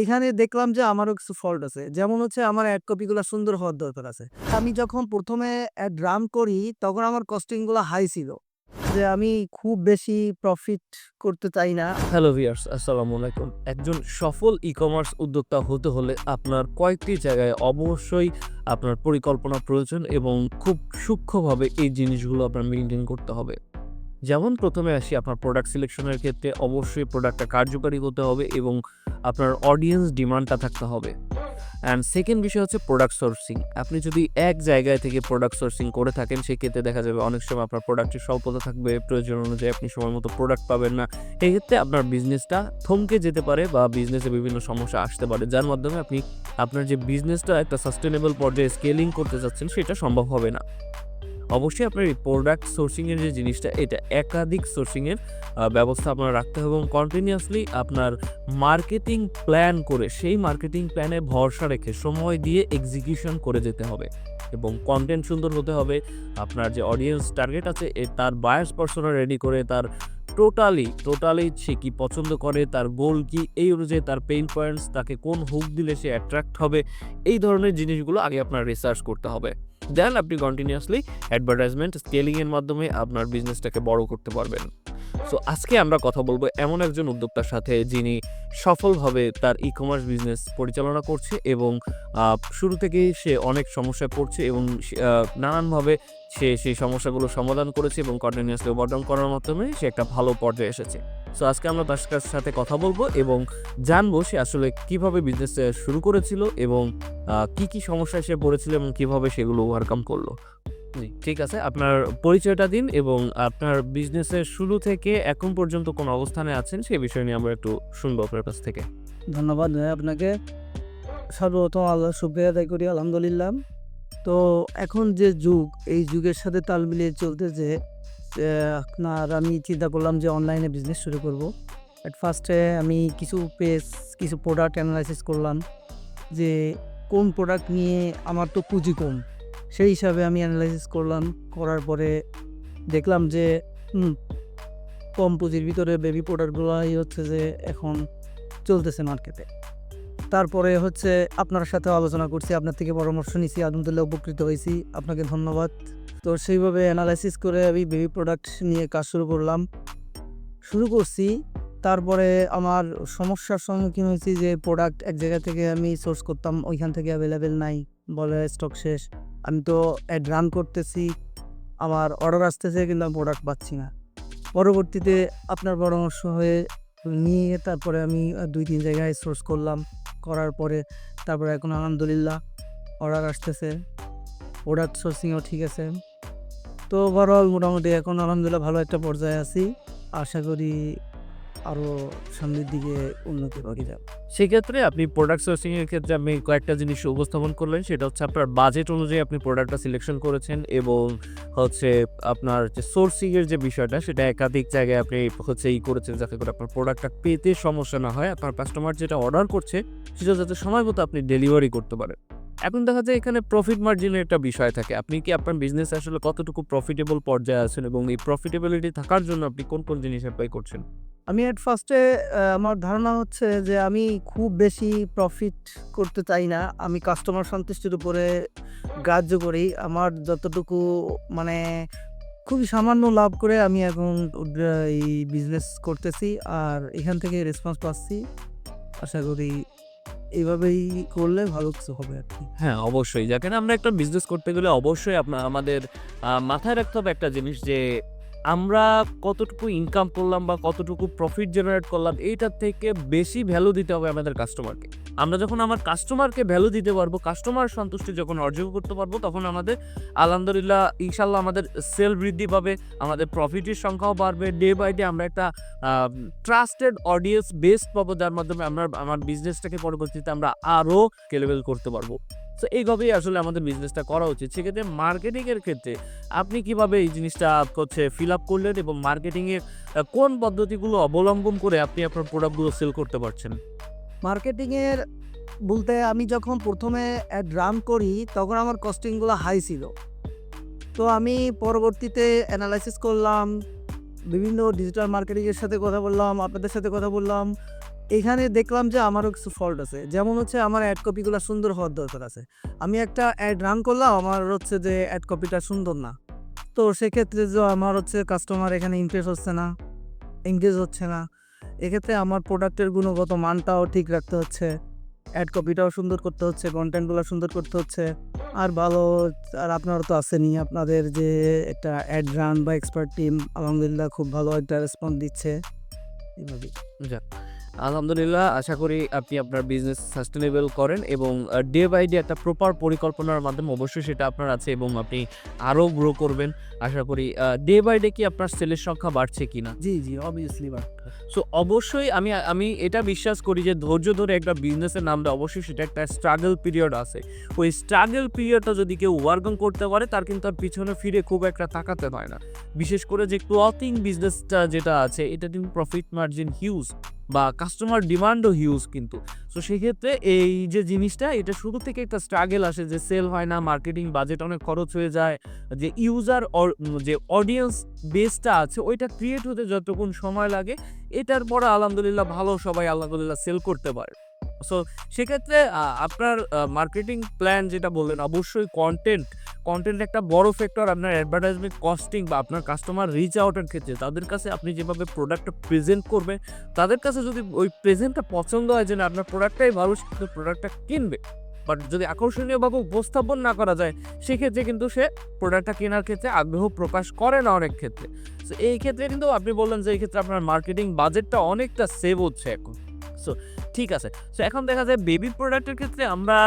এখানে দেখলাম যে আমারও কিছু ফল্ট আছে। যেমন হচ্ছে আমার অ্যাড কপিগুলা সুন্দর হওয়ার দরকার আছে। আমি যখন প্রথমে অ্যাড রান করি, তখন আমার কস্টিংগুলা হাই ছিল। যে আমি খুব বেশি প্রফিট করতে চাই না। হ্যালো ভিউয়ার্স আসসালামু আলাইকুম একজন সফল ই-কমার্স উদ্যোক্তা হতে হলে আপনার কয়েকটি জায়গায় অবশ্যই আপনার পরিকল্পনা প্রয়োজন এবং খুব সূক্ষ্মভাবে এই জিনিসগুলো আপনার মেনটেন করতে হবে যেমন প্রথমে আসি আপনার প্রোডাক্ট সিলেকশনের ক্ষেত্রে অবশ্যই প্রোডাক্টটা কার্যকারী হতে হবে এবং আপনার অডিয়েন্স ডিমান্ডটা থাকতে হবে। অ্যান্ড সেকেন্ড বিষয় হচ্ছে প্রোডাক্ট সোর্সিং আপনি যদি এক জায়গায় থেকে প্রোডাক্ট সোর্সিং করে থাকেন, সেক্ষেত্রে দেখা যাবে অনেক সময় আপনার প্রোডাক্টের স্বল্পতা থাকবে, প্রয়োজন অনুযায়ী আপনি সময় মতো প্রোডাক্ট পাবেন না। এক্ষেত্রে আপনার বিজনেসটা থমকে যেতে পারে বা বিজনেসে বিভিন্ন সমস্যা আসতে পারে, যার মাধ্যমে আপনি আপনার যে বিজনেসটা একটা সাস্টেনেবল পর্যায়ে স্কেলিং করতে চাচ্ছেন, সেটা সম্ভব হবে না। অবশ্যই আপনার এই প্রোডাক্ট সোর্সিংয়ের যে জিনিসটা, এটা একাধিক সোর্সিংয়ের ব্যবস্থা আপনার রাখতে হবে এবং কন্টিনিউয়াসলি আপনার মার্কেটিং প্ল্যান করে, সেই মার্কেটিং প্ল্যানে ভরসা রেখে সময় দিয়ে এক্সিকিউশন করে যেতে হবে এবং কন্টেন্ট সুন্দর হতে হবে। আপনার যে অডিয়েন্স টার্গেট আছে তার বায়াস পার্সোনা রেডি করে তার টোটালি টোটালি সে কি পছন্দ করে, তার গোল কি, এই অনুযায়ী তার পেইন পয়েন্টস তাকে কোন হুক দিলে সে অ্যাট্রাক্ট হবে, এই ধরনের জিনিসগুলো আগে আপনার রিসার্চ করতে হবে। দেন আপনি কন্টিনিউয়াসলি অ্যাডভার্টাইজমেন্ট স্কেলিংয়ের মাধ্যমে আপনার বিজনেসটাকে বড় করতে পারবেন। সো আজকে আমরা কথা বলব এমন একজন উদ্যোক্তার সাথে যিনি সফলভাবে তার ই কমার্স বিজনেস পরিচালনা করছে এবং শুরু থেকেই সে অনেক সমস্যায় পড়ছে এবং নানানভাবে সে সেই সমস্যাগুলো সমাধান করেছে এবং কন্টিনিউয়াসলি ওভারকাম করার মাধ্যমে সে একটা ভালো পর্যায়ে এসেছে। সো আজকে আমরা তার সাথে কথা বলব এবং জানব সে আসলে কীভাবে বিজনেস শুরু করেছিল এবং কি কি সমস্যায় সে পড়েছিল এবং কীভাবে সেগুলো ওভারকাম করল। জি, ঠিক আছে আপনার পরিচয়টা দিন এবং আপনার বিজনেসের শুরু থেকে এখন পর্যন্ত কোন অবস্থানে আছেন সেই বিষয় নিয়ে আমরা একটু শুনব আপনার কাছ থেকে ধন্যবাদ ভাই আপনাকে। সর্বপ্রথম আল্লাহর শুকরিয়া আদায় করি, আলহামদুলিল্লাহ। তো এখন যে যুগ, এই যুগের সাথে তাল মিলিয়ে চলতে যে আপনার আমি চিন্তা করলাম যে অনলাইনে বিজনেস শুরু করব। এট ফার্স্টে আমি কিছু পেজ কিছু প্রোডাক্ট অ্যানালাইসিস করলাম, যে কোন প্রোডাক্ট নিয়ে আমার তো পুঁজি কম। সেই হিসাবে আমি অ্যানালাইসিস করলাম। করার পরে দেখলাম যে কম পুঁজির ভিতরে বেবি প্রোডাক্টগুলাই হচ্ছে যে এখন চলতেছে মার্কেটে। তারপরে হচ্ছে আপনার সাথে আলোচনা করছি। আপনার থেকে পরামর্শ নিছি। আলহামদুলিল্লাহ উপকৃত হয়েছি, আপনাকে ধন্যবাদ। তো সেইভাবে অ্যানালাইসিস করে আমি বেবি প্রোডাক্ট নিয়ে কাজ শুরু করলাম। শুরু করছি। তারপরে আমার সমস্যার সম্মুখীন হয়েছি যে প্রোডাক্ট এক জায়গা থেকে আমি সোর্স করতাম, ওইখান থেকে অ্যাভেলেবেল নাই। বলে স্টক শেষ। আমি তো অ্যাড রান করতেছি। আমার অর্ডার আসতেছে কিন্তু আমি প্রোডাক্ট পাচ্ছি না। পরবর্তীতে আপনার পরামর্শ হয়ে নিয়ে তারপরে আমি দুই ২-৩ জায়গায় সোর্স করলাম। করার পরে তারপরে এখন আলহামদুলিল্লাহ অর্ডার আসতেছে। প্রোডাক্ট সোর্সিংও ঠিক আছে। তো ওভারঅল মোটামুটি এখন আলহামদুলিল্লাহ ভালো একটা পর্যায়ে আছি। আশা করি আরও সামনের দিকে উন্নতি করি যাব। সেক্ষেত্রে আপনি প্রোডাক্ট সোর্সিং এর ক্ষেত্রে আপনি কয়েকটা জিনিস উপস্থাপন করলেন, সেটা হচ্ছে আপনার বাজেট অনুযায়ী আপনি প্রোডাক্টটা সিলেকশন করেছেন এবং হচ্ছে আপনার যে সোর্সিং এর যে বিষয়টা, সেটা একাধিক জায়গায় আপনি হচ্ছে ই করেছেন যাতে করে আপনার প্রোডাক্টটা পেতে সমস্যা না হয়, আপনার কাস্টমার যেটা অর্ডার করছে, সেটা যাতে সময় মতো আপনি ডেলিভারি করতে পারেন। এখন দেখা যায় এখানে প্রফিট মার্জিনের একটা বিষয় থাকে। আপনি কি আপনার বিজনেস আসলে কতটুকু প্রফিটেবল পর্যায়ে আছেন এবং এই প্রফিটেবিলিটি থাকার জন্য আপনি কোন কোন জিনিস অ্যাপ্লাই করছেন? আমি এট ফার্স্টে আমার ধারণা হচ্ছে যে আমি খুব বেশি প্রফিট করতে চাই না। আমি কাস্টমার সন্তুষ্টির উপরে গ্রাহ্য করি। আমার যতটুকু মানে খুবই সামান্য লাভ করে আমি এখন এই বিজনেস করতেছি। আর এখান থেকে রেসপন্স পাচ্ছি। আশা করি এইভাবেই করলে ভালো কিছু হবে আর কি হ্যাঁ, অবশ্যই। যেখানে আমরা একটা বিজনেস করতে গেলে অবশ্যই আপনা আমাদের মাথায় রাখতে হবে একটা জিনিস যে আমরা কতটুকু ইনকাম করলাম বা কতটুকু প্রফিট জেনারেট করলাম এইটার থেকে বেশি ভ্যালু দিতে হবে আমাদের কাস্টমারকে। আমরা যখন আমার কাস্টমারকে ভ্যালু দিতে পারব, কাস্টমার সন্তুষ্টি যখন অর্জন করতে পারব তখন আমাদের আলহামদুলিল্লাহ ইনশাল্লাহ আমাদের সেল বৃদ্ধি পাবে, আমাদের প্রফিটের সংখ্যাও বাড়বে। ডে বাই ডে আমরা একটা ট্রাস্টেড অডিয়েন্স বেস পাবো যার মাধ্যমে আমরা আমার বিজনেসটাকে পরবর্তীতে আমরা আরও স্কেলেবল করতে পারব। সো এইভাবেই আসলে আমাদের বিজনেসটা করা উচিত। সেক্ষেত্রে মার্কেটিংয়ের ক্ষেত্রে আপনি কীভাবে এই জিনিসটা হচ্ছে ফিল আপ করলেন এবং মার্কেটিংয়ের কোন পদ্ধতিগুলো অবলম্বন করে আপনি আপনার প্রোডাক্টগুলো সেল করতে পারছেন? মার্কেটিংয়ের বলতে আমি যখন ১ম এ অ্যাড রান করি তখন আমার কস্টিংগুলো হাই ছিল। তো আমি পরবর্তীতে অ্যানালাইসিস করলাম। বিভিন্ন ডিজিটাল মার্কেটিংয়ের সাথে কথা বললাম, আপনাদের সাথে কথা বললাম। এখানে দেখলাম যে আমারও কিছু ফল্ট আছে। যেমন হচ্ছে আমার অ্যাড কপিগুলো সুন্দর হওয়ার দরকার আছে। আমি একটা অ্যাড রান করলাম, আমার হচ্ছে যে অ্যাড কপিটা সুন্দর না। তো সেক্ষেত্রে যে আমার হচ্ছে কাস্টমার এখানে ইমপ্রেস হচ্ছে না এঙ্গেজ হচ্ছে না। এক্ষেত্রে আমার প্রোডাক্টের গুণগত মানটাও ঠিক রাখতে হচ্ছে। অ্যাড কপিটাও সুন্দর করতে হচ্ছে কন্টেন্টগুলো সুন্দর করতে হচ্ছে। আর ভালো, আর আপনারা তো আসেনি আপনাদের যে একটা অ্যাড রান বা এক্সপার্ট টিম আলহামদুলিল্লাহ খুব ভালো একটা রেসপন্স দিচ্ছে। এইভাবেই যাক। আলহামদুলিল্লাহ আশা করি আপনি আপনার বিজনেস সাস্টেনেবল করেন এবং ডে বাই ডে একটা প্রপার পরিকল্পনার মাধ্যমে অবশ্যই সেটা আপনার আছে এবং আপনি আরও গ্রো করবেন। আশা করি ডে বাই ডে কি আপনার সেলের সংখ্যা বাড়ছে কিনা? জি জি অবভিয়াসলি বাট সো অবশ্যই আমি আমি এটা বিশ্বাস করি যে ধৈর্য ধরে একটা বিজনেসের নামটা অবশ্যই সেটা একটা স্ট্রাগল পিরিয়ড আছে। ওই স্ট্রাগল পিরিয়ডটা যদি কেউ ওয়ার্ক করতে পারে তার কিন্তু আর পিছনে ফিরে খুব একটা তাকাতে হয় না। বিশেষ করে যে ক্লথিং বিজনেসটা যেটা আছে এটা কিন্তু প্রফিট মার্জিন হিউজ বা কাস্টমার ডিমান্ডও হিউজ কিন্তু। সো সেক্ষেত্রে এই যে জিনিসটা, এটা শুরু থেকে একটা স্ট্রাগেল আসে যে সেল হয় না মার্কেটিং বাজেট অনেক খরচ হয়ে যায়, যে ইউজার যে অডিয়েন্স বেসটা আছে, ওইটা ক্রিয়েট হতে যতক্ষণ সময় লাগে, এটার পরে আলহামদুলিল্লাহ ভালো সবাই আলহামদুলিল্লাহ সেল করতে পারে। সো সেক্ষেত্রে আপনার মার্কেটিং প্ল্যান যেটা বললেন, অবশ্যই কন্টেন্ট কন্টেন্ট একটা বড় ফ্যাক্টর আপনার অ্যাডভার্টাইজমেন্ট কস্টিং বা আপনার কাস্টমার রিচ আউটের ক্ষেত্রে। তাদের কাছে আপনি যেভাবে প্রোডাক্টটা প্রেজেন্ট করবেন, তাদের কাছে যদি ওই প্রেজেন্টটা পছন্দ হয় যে না, আপনার প্রোডাক্টটাই ভালো, সে কিন্তু প্রোডাক্টটা কিনবে। বাট যদি আকর্ষণীয়ভাবে উপস্থাপন না করা যায়, সেক্ষেত্রে কিন্তু সে প্রোডাক্টটা কেনার ক্ষেত্রে আগ্রহ প্রকাশ করে না অনেক ক্ষেত্রে। এই ক্ষেত্রে কিন্তু আপনি বললেন যে, এই ক্ষেত্রে আপনার মার্কেটিং বাজেটটা অনেকটা সেভ হচ্ছে এখন। সো, ঠিক আছে। সো, এখন দেখা যায় বেবি প্রোডাক্টের ক্ষেত্রে আমরা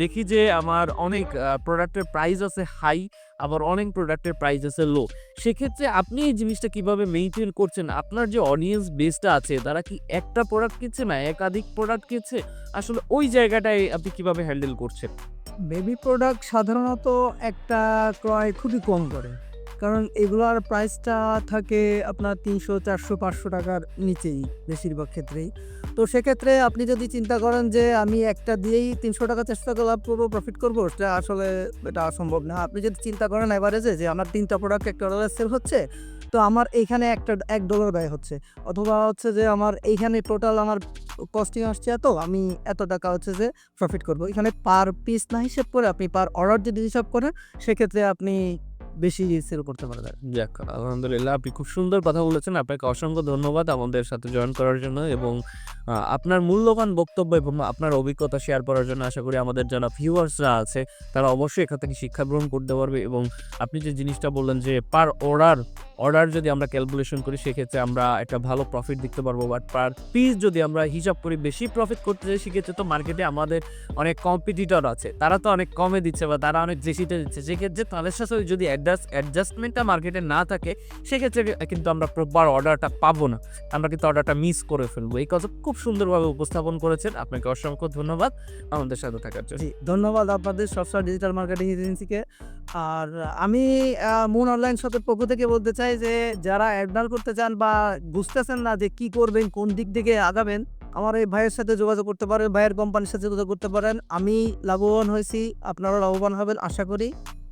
দেখি যে আমার অনেক প্রোডাক্টের প্রাইস আছে হাই আবার অনেক প্রোডাক্টের প্রাইস আছে লো সেক্ষেত্রে আপনি এই জিনিসটা কীভাবে মেনটেন করছেন? আপনার যে অডিয়েন্স বেসটা আছে, তারা কি একটা প্রোডাক্ট কিনছে না একাধিক প্রোডাক্ট কিনছে? আসলে ওই জায়গাটায় আপনি কীভাবে হ্যান্ডেল করছেন? বেবি প্রোডাক্ট সাধারণত একটা ক্রয় খুবই কম করে। কারণ এগুলোর প্রাইসটা থাকে আপনার তিনশো, চারশো, পাঁচশো টাকার নিচেই বেশিরভাগ ক্ষেত্রেই। তো সেক্ষেত্রে আপনি যদি চিন্তা করেন যে আমি একটা দিয়েই তিনশো টাকা, চারশো টাকা লাভ করব প্রফিট করব, সেটা আসলে এটা অসম্ভব না। আপনি যদি চিন্তা করেন এভারেজে যে আমার তিনটা প্রোডাক্ট একটা ডলার সেল হচ্ছে, তো আমার এইখানে একটা, এক ডলার ব্যয় হচ্ছে। অথবা হচ্ছে যে আমার এইখানে টোটাল আমার কস্টিং আসছে এত, আমি এত টাকা হচ্ছে যে প্রফিট করব। এখানে পার পিস না হিসেব করে আপনি পার অর্ডার যদি হিসাব করেন, সেক্ষেত্রে আপনি বেশি সেল করতে পারবেন যাক, আলহামদুলিল্লাহ, আপনি খুব সুন্দর কথা বলেছেন। আপনাকে অসংখ্য ধন্যবাদ আমাদের সাথে জয়েন করার জন্য এবং আপনার মূল্যবান বক্তব্য এবং আপনার অভিজ্ঞতা শেয়ার করার জন্য আশা করি আমাদের যারা ভিউয়ার্সরা আছে, তারা অবশ্যই এখান থেকে শিক্ষা গ্রহণ করতে পারবে এবং আপনি যে জিনিসটা বললেন যে পার অর্ডার অর্ডার যদি আমরা ক্যালকুলেশন করি, সেক্ষেত্রে আমরা একটা ভালো প্রফিট দেখতে পারব। বাট পার পিস যদি আমরা হিসাব করি, বেশি প্রফিট করতে চাই সেক্ষেত্রে তো মার্কেটে আমাদের অনেক কম্পিটিটর আছে। তারা তো অনেক কমে দিচ্ছে বা তারা অনেক বেশিতে দিচ্ছে। সেক্ষেত্রে তাদের সাথে যদি অ্যাডজাস্ট অ্যাডজাস্টমেন্টটা মার্কেটে না থাকে, সেক্ষেত্রে কিন্তু আমরা প্রপার অর্ডারটা পাবো না। আমরা কিন্তু অর্ডারটা মিস করে ফেলব। এই কথা খুব সুন্দরভাবে উপস্থাপন করেছেন। আপনাকে অসংখ্য ধন্যবাদ। আমাদের সাথে থাকার জন্য। ধন্যবাদ আপনাদের সবসময় ডিজিটাল মার্কেটিং এজেন্সিকে আর আমি মুন অনলাইন শপের পক্ষ থেকে বলতে চাই যে, যারা অ্যাডভান্স করতে চান বা বুঝতেছেন না যে কি করবেন, কোন দিক থেকে আগাবেন, আমার এই ভাইয়ের সাথে যোগাযোগ করতে পারেন, ভাইয়ের কোম্পানির সাথে যোগাযোগ করতে পারেন। আমি লাভবান হয়েছি, আপনারাও লাভবান হবেন, আশা করি।